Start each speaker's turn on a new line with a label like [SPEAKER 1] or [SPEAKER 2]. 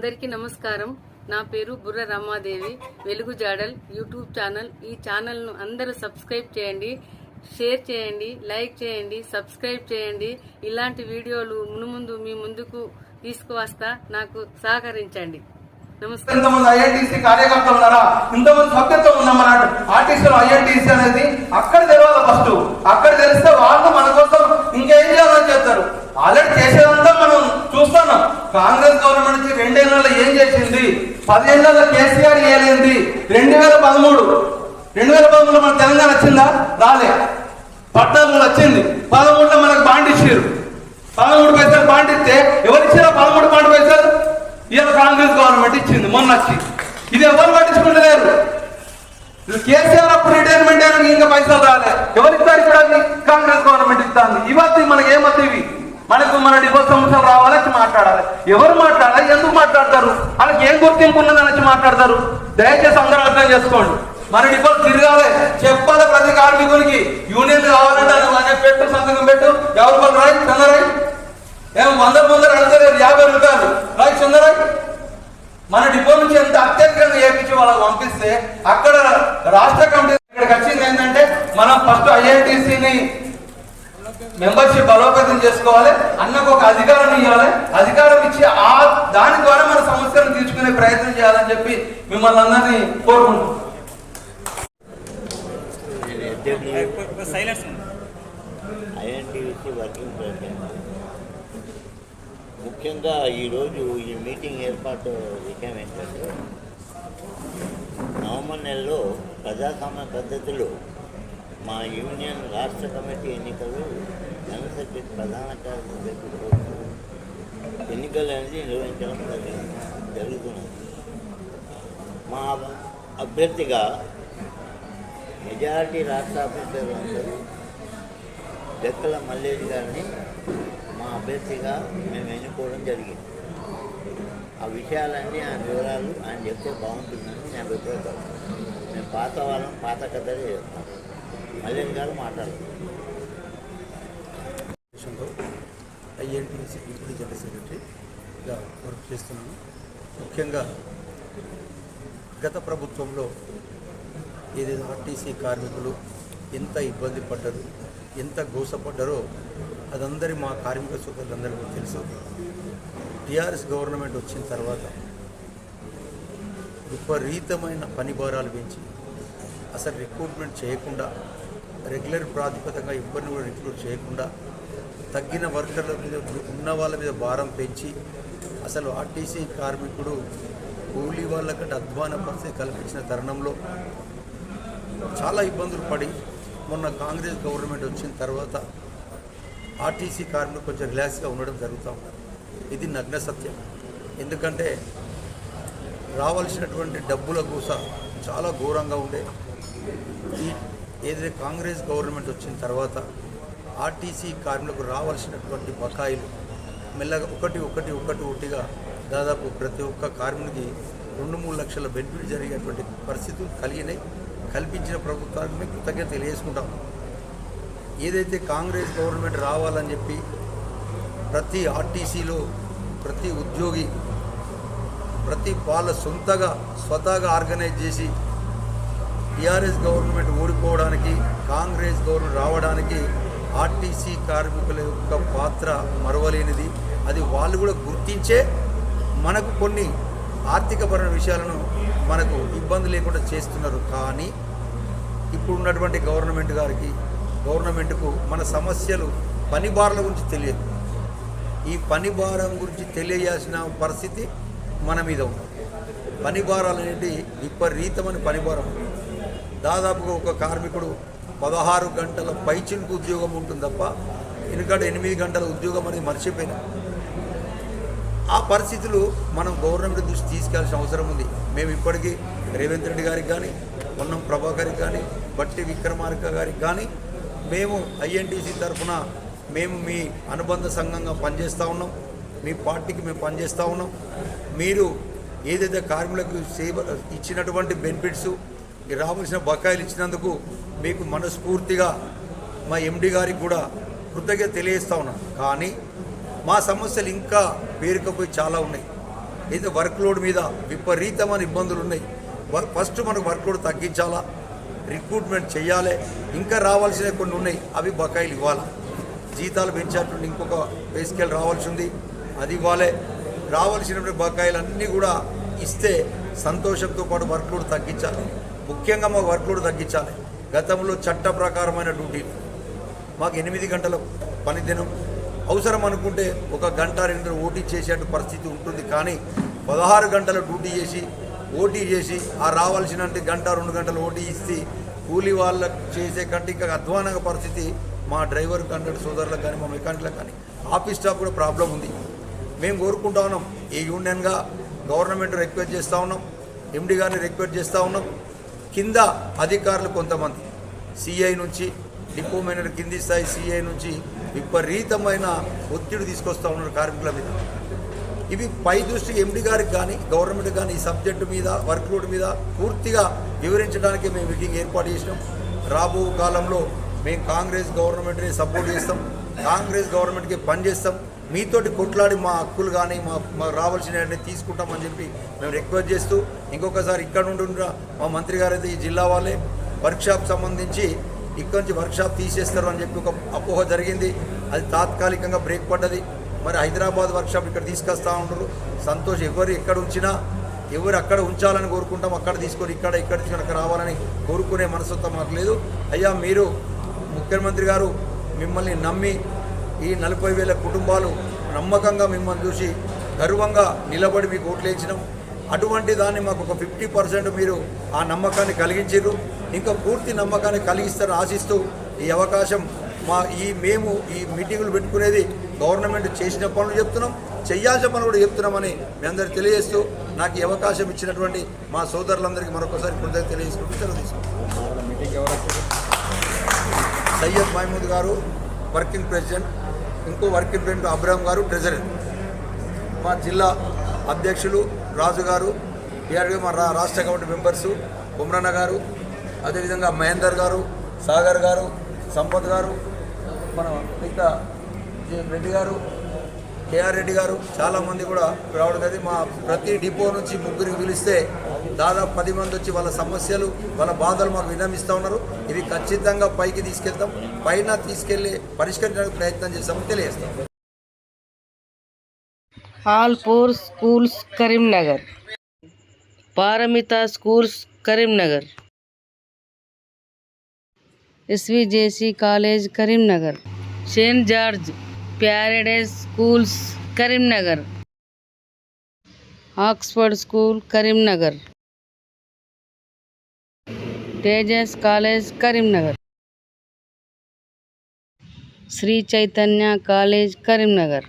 [SPEAKER 1] అందరికీ నమస్కారం. నా పేరు బుర్ర రమాదేవి. వెలుగు జాడల్ యూట్యూబ్ ఛానల్. ఈ ఛానల్ను అందరూ సబ్స్క్రైబ్ చేయండి షేర్ చేయండి లైక్ చేయండి సబ్స్క్రైబ్ చేయండి. ఇలాంటి వీడియోలు మునుముందు మీ ముందుకు తీసుకువస్తా నాకు సహకరించండి. నమస్కారం.
[SPEAKER 2] ఇంతమంది ఐఐటిసి కార్యకర్తలు ఉన్నారా? ఇంతమంది సభ్యత్వం ఉందమ్మా ఆర్టీసీలో ఐఐటిసి అనేది అక్కడ తెలవాలి ఫస్ట్ అక్కడ తెలిస్తే వాళ్ళు మన కోసం ఇంకేం చేయాలని చెప్తారు ఆల్రెడీ చేసేదంతా కాంగ్రెస్ గవర్నమెంట్ నుంచి రెండేళ్ళలో ఏం చేసింది? పదిహేనులలో కేసీఆర్ ఏలేంది? రెండు వేల పదమూడు. రెండు వేల పదమూడులో మన తెలంగాణ వచ్చిందా? రాలే. పద్నాలుగులో వచ్చింది. పదమూడులో మనకు బాండ్ ఇచ్చారు పదమూడు పైసలు బాండ్ ఇస్తే ఎవరు ఇచ్చారా పదమూడు బాండ్ పైసలు? ఇవాళ కాంగ్రెస్ గవర్నమెంట్ ఇచ్చింది మొన్న వచ్చి. ఇది ఎవరు పట్టించుకుంటలేరు. ఇది కేసీఆర్ అప్పుడు రిటైర్మెంట్ అయినా ఇంకా పైసలు రాలే. ఎవరు ఇస్తారు ఇప్పుడు కాంగ్రెస్ గవర్నమెంట్ ఇస్తాను ఇవద్దు మనకి ఏమద్దు ఇవి? మనకు మన డివోర్స్ సమస్యలు రావాలి మాట్లాడాలి. ఎవరు మాట్లాడాలి? ఎందుకు మాట్లాడతారు? వాళ్ళకి ఏం గుర్తింపు ఉన్నదని వచ్చి మాట్లాడతారు? దయచేసి అందరూ అర్థం చేసుకోండి. మన డివోర్స్ తిరగాలి. చెప్పాలి ప్రతి కార్మికునికి యూనియన్ కావాలంటే అనే పెట్టు సంతకం పెట్టు. ఎవరు వాళ్ళు రాయి చందరాయి ఏం వంద ముందర అడగలేదు యాభై రూపాయలు. రాయి చందరాయి మన డిపో నుంచి ఎంత అత్యధికంగా ఏపించి వాళ్ళకి పంపిస్తే అక్కడ రాష్ట్ర కమిటీ ఇక్కడికి వచ్చింది ఏంటంటే మనం ఫస్ట్ ఐఐటిసిని మెంబర్షిప్ బలోపేతం చేసుకోవాలి. అన్నకు ఒక అధికారం ఇవ్వాలి. అధికారం ఇచ్చి ఆ దాని ద్వారా మన సమస్యలను తీర్చుకునే ప్రయత్నం చేయాలని చెప్పి మిమ్మల్ని అందరినీ కోరుకుంటున్నాం.
[SPEAKER 3] సైలెన్స్
[SPEAKER 4] వర్కింగ్ ముఖ్యంగా ఈరోజు ఈ మీటింగ్ ఏర్పాటు విషయం ఏంటంటే నవంబర్ నెలలో ప్రజాస్వామ్య పద్ధతిలో మా యూనియన్ రాష్ట్ర కమిటీ ఎన్నికలు జనసభ్య ప్రధాన కార్యదర్శి ఎన్నికలు అనేది నిర్వహించడం జరిగింది జరుగుతున్నది మా అభ్యర్థిగా మెజారిటీ రాష్ట్ర ఆఫీసర్లు అందరూ డెక్కల మల్లేష్ గారిని మా అభ్యర్థిగా మేము ఎన్నుకోవడం జరిగింది. ఆ విషయాలన్నీ ఆయన వివరాలు ఆయన చెప్తే బాగుంటుందని నేను అభిప్రాయపడతాను. మేము పాత వాళ్ళం పాత కథలే చెప్తాను మల్లేష్ గారు మాట్లాడుతున్నాం
[SPEAKER 5] ఐఎన్టీసీ డిప్యూటీ జనరల్ సెక్రటరీగా వర్క్ చేస్తున్నాను. ముఖ్యంగా గత ప్రభుత్వంలో ఏదైనా ఆర్టీసీ కార్మికులు ఎంత ఇబ్బంది పడ్డారు ఎంత గోసపడ్డారో అదందరి మా కార్మిక సోదరులందరికీ తెలుసు. టీఆర్ఎస్ గవర్నమెంట్ వచ్చిన తర్వాత విపరీతమైన పని భారాలు పెంచి అసలు రిక్రూట్మెంట్ చేయకుండా రెగ్యులర్ ప్రాతిపదికగా ఇబ్బంది కూడా రిక్రూట్ చేయకుండా తగ్గిన వర్కర్ల మీద ఉన్న వాళ్ళ మీద భారం పెంచి అసలు ఆర్టీసీ కార్మికుడు కూలీ వాళ్ళకంటే అధ్వాన పరిస్థితి కల్పించిన తరుణంలో చాలా ఇబ్బందులు పడి మొన్న కాంగ్రెస్ గవర్నమెంట్ వచ్చిన తర్వాత ఆర్టీసీ కార్మికులు కొంచెం రిలాక్స్గా ఉండడం జరుగుతూ ఉన్నారు ఇది నగ్న సత్యం. ఎందుకంటే రావాల్సినటువంటి డబ్బుల కూస చాలా ఘోరంగా ఉండే. ఈ ఏదైతే కాంగ్రెస్ గవర్నమెంట్ వచ్చిన తర్వాత ఆర్టీసీ కార్మికులకు రావాల్సినటువంటి బకాయిలు మెల్లగా ఒకటి ఒకటి ఒకటి ఒకటిగా దాదాపు ప్రతి ఒక్క కార్మికుడికి రెండు మూడు లక్షల బెనిఫిట్ జరిగేటువంటి పరిస్థితులు కలిగినాయి. కల్పించిన ప్రభుత్వానికి మేము కృతజ్ఞత తెలియజేసుకుంటాం. ఏదైతే కాంగ్రెస్ గవర్నమెంట్ రావాలని చెప్పి ప్రతి ఆర్టీసీలో ప్రతి ఉద్యోగి ప్రతి వాళ్ళ సొంతగా స్వతహాగా ఆర్గనైజ్ చేసి టీఆర్ఎస్ గవర్నమెంట్ ఓడిపోవడానికి కాంగ్రెస్ గవర్నమెంట్ రావడానికి ఆర్టీసీ కార్మికుల యొక్క పాత్ర మరవలేనిది. అది వాళ్ళు కూడా గుర్తించే మనకు కొన్ని ఆర్థికపరమైన విషయాలను మనకు ఇబ్బంది లేకుండా చేస్తున్నారు. కానీ ఇప్పుడు ఉన్నటువంటి గవర్నమెంట్ గారికి గవర్నమెంట్కు మన సమస్యలు పనిబారాల గురించి తెలియదు. ఈ పని భారం గురించి తెలియజేసిన పరిస్థితి మన మీద ఉంది. పని భారాలు అనేది విపరీతమైన పని భారం. దాదాపుగా ఒక కార్మికుడు పదహారు గంటల పైచిలకు ఉద్యోగం ఉంటుంది తప్ప ఎందుకంటే ఎనిమిది గంటల ఉద్యోగం అనేది మర్చిపోయినా. ఆ పరిస్థితులు మనం గవర్నమెంట్ దృష్టి తీసుకెళ్ళాల్సిన అవసరం ఉంది. మేము ఇప్పటికీ రేవంత్ రెడ్డి గారికి కానీ పొన్నం ప్రభాకర్కి కానీ బట్టి విక్రమార్క గారికి కానీ మేము ఐఎన్టీసీ తరఫున మేము మీ అనుబంధ సంఘంగా పనిచేస్తూ ఉన్నాం. మీ పార్టీకి మేము పనిచేస్తూ ఉన్నాం. మీరు ఏదైతే కార్మికులకు సేవ ఇచ్చినటువంటి బెనిఫిట్స్ రావాల్సిన బకాయిలు ఇచ్చినందుకు మీకు మనస్ఫూర్తిగా మా ఎండి గారికి కూడా కృతజ్ఞత తెలియజేస్తా ఉన్నాను కానీ మా సమస్యలు ఇంకా పేరుకపోయి చాలా ఉన్నాయి. అయితే వర్క్ లోడ్ మీద విపరీతమైన ఇబ్బందులు ఉన్నాయి. ఫస్ట్ మనకు వర్క్ లోడ్ తగ్గించాలా? రిక్రూట్మెంట్ చేయాలి ఇంకా రావాల్సినవి కొన్ని ఉన్నాయి. అవి బకాయిలు ఇవ్వాలి? జీతాలు పెంచేటువంటి ఇంకొక వేసుకెళ్ళి రావాల్సి ఉంది. అది ఇవ్వాలి. రావాల్సినటువంటి బకాయిలు అన్నీ కూడా ఇస్తే సంతోషంతో పాటు వర్క్ లోడ్ తగ్గించాలి. ముఖ్యంగా మాకు వర్క్ లోడ్ తగ్గించాలి. గతంలో చట్ట ప్రకారమైన డ్యూటీలు మాకు ఎనిమిది గంటల పనిదినం అవసరం అనుకుంటే ఒక గంట రెండు ఓటీ చేసేట పరిస్థితి ఉంటుంది. కానీ పదహారు గంటల డ్యూటీ చేసి ఓటీ చేసి ఆ రావాల్సిన గంట రెండు గంటలు ఓటీ ఇస్తే కూలీ వాళ్ళకు చేసే కంటే ఇంకా అధ్వానంగా పరిస్థితి మా డ్రైవర్ కండక్టర్ సోదరులకు కానీ మా మెకానిక్లకు కానీ. ఆఫీస్ స్టాఫ్ కూడా ప్రాబ్లం ఉంది. మేము కోరుకుంటా ఉన్నాం ఈ యూనియన్గా గవర్నమెంట్ రిక్వెస్ట్ చేస్తూ ఉన్నాం ఎండి గారిని రిక్వెస్ట్ చేస్తూ ఉన్నాం. కింద అధికారులు కొంతమంది. సిఐ నుంచి డిపో మేనేజర్ కింది స్థాయి సిఐ నుంచి విపరీతమైన ఒత్తిడి తీసుకొస్తా ఉన్నారు కార్మికుల మీద. ఇవి పై దృష్టి ఎండి గారికి కానీ గవర్నమెంట్ కానీ ఈ సబ్జెక్టు మీద వర్క్ లోడ్ మీద పూర్తిగా వివరించడానికి మేము మీటింగ్ ఏర్పాటు చేసినాం. రాబో కాలంలో మేము కాంగ్రెస్ గవర్నమెంట్ని సపోర్ట్ చేస్తాం. కాంగ్రెస్ గవర్నమెంట్కి పనిచేస్తాం. మీతోటి కొట్లాడి మా హక్కులు కానీ మా మాకు రావాల్సినవన్నీ తీసుకుంటామని చెప్పి మేము రిక్వెస్ట్ చేస్తూ ఇంకొకసారి ఇక్కడ నుండి మా మంత్రి గారు అయితే ఈ జిల్లా వాళ్ళే వర్క్షాప్ సంబంధించి ఇక్కడ నుంచి వర్క్షాప్ తీసేస్తారు అని చెప్పి ఒక అపోహ జరిగింది. అది తాత్కాలికంగా బ్రేక్ పడ్డది. మరి హైదరాబాద్ వర్క్షాప్ ఇక్కడ తీసుకొస్తా ఉండరు. సంతోష్ ఎవరు ఎక్కడ ఉంచినా ఎవరు అక్కడ ఉంచాలని కోరుకుంటాం అక్కడ తీసుకొని ఇక్కడ ఇక్కడ తీసుకొని అక్కడ రావాలని కోరుకునే మనసత్వం మాకు లేదు. అయ్యా మీరు ముఖ్యమంత్రి గారు మిమ్మల్ని నమ్మి ఈ నలభై వేల కుటుంబాలు నమ్మకంగా మిమ్మల్ని చూసి గర్వంగా నిలబడి మీకు ఓట్లు వేయించినాం అటువంటి దాన్ని మాకు ఒక ఫిఫ్టీ పర్సెంట్ మీరు ఆ నమ్మకాన్ని కలిగించారు ఇంకా పూర్తి నమ్మకాన్ని కలిగిస్తారని ఆశిస్తూ ఈ అవకాశం మా ఈ మేము ఈ మీటింగులు పెట్టుకునేది గవర్నమెంట్ చేసిన పనులు చెప్తున్నాం. చేయాల్సిన పనులు కూడా చెప్తున్నామని మీ అందరికి తెలియజేస్తూ నాకు ఈ అవకాశం ఇచ్చినటువంటి మా సోదరులందరికీ మరొకసారి కృతజ్ఞత తెలియజేసుకుంటూ సెలవు తీసుకుంటాం సయ్యద్ మహమూద్ గారు వర్కింగ్ ప్రెసిడెంట్ ఇంకో వర్కింగ్ ప్రెసిడెంట్ అబ్రహం గారు ట్రెజరర్. మా జిల్లా అధ్యక్షులు రాజు గారు బీఆర్గా మా రా- రాష్ట్ర కమిటీ మెంబర్సు కుమ్రన్న గారు అదేవిధంగా మహేందర్ గారు సాగర్ గారు సంపత్ గారు మన మిగతా రెడ్డి గారు కేఆర్ రెడ్డి గారు చాలామంది కూడా రావడం మా ప్రతి డిపో నుంచి ముగ్గురికి పిలిస్తే దాదాపు పది మంది వచ్చి వాళ్ళ సమస్యలు వాళ్ళ బాధలు మాకు విన్నమిస్తూ ఉన్నారు. ఇవి ఖచ్చితంగా పైకి తీసుకెళ్తాం. పైన తీసుకెళ్ళి పరిష్కరించడానికి ప్రయత్నం చేస్తామని తెలియజేస్తాం.
[SPEAKER 1] ఆల్పూర్ schools Karimnagar. Paramita schools Karimnagar. SVJC college Karimnagar. Saint George Paradise schools Karimnagar. Oxford school Karimnagar. Tejas college Karimnagar. Sri Chaitanya college Karimnagar.